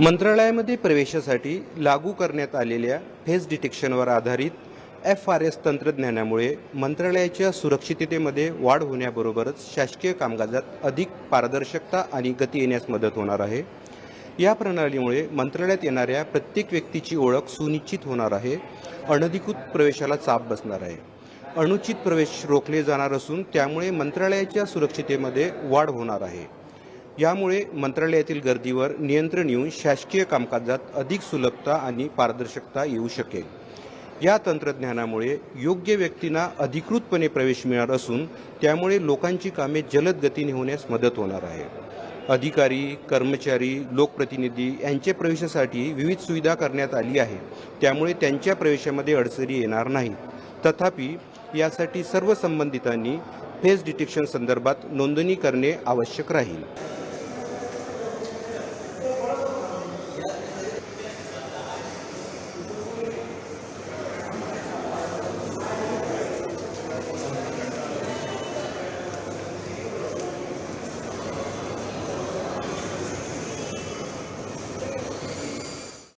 मंत्रालयामध्ये प्रवेशासाठी लागू करण्यात आलेल्या फेस डिटेक्शनवर आधारित एफ आर एस तंत्रज्ञानामुळे मंत्रालयाच्या सुरक्षिततेमध्ये वाढ होण्याबरोबरच शासकीय कामकाजात अधिक पारदर्शकता आणि गती येण्यास मदत होणार आहे. या प्रणालीमुळे मंत्रालयात येणाऱ्या प्रत्येक व्यक्तीची ओळख सुनिश्चित होणार आहे. अनधिकृत प्रवेशाला चाप बसणार आहे. अनुचित प्रवेश रोखले जाणार असून त्यामुळे मंत्रालयाच्या सुरक्षितेमध्ये वाढ होणार आहे. यामुळे मंत्रालयातील गर्दीवर नियंत्रण येऊन शासकीय कामकाजात अधिक सुलभता आणि पारदर्शकता येऊ शकेल. या तंत्रज्ञानामुळे योग्य व्यक्तींना अधिकृतपणे प्रवेश मिळणार असून त्यामुळे लोकांची कामे जलद गतीने होण्यास मदत होणार आहे. अधिकारी कर्मचारी लोकप्रतिनिधी यांच्या प्रवेशासाठी विविध सुविधा करण्यात आली आहे. त्यामुळे त्यांच्या प्रवेशामध्ये अडचणी येणार नाहीत. तथापि यासाठी सर्व संबंधितांनी फेस डिटेक्शन संदर्भात नोंदणी करणे आवश्यक राहील.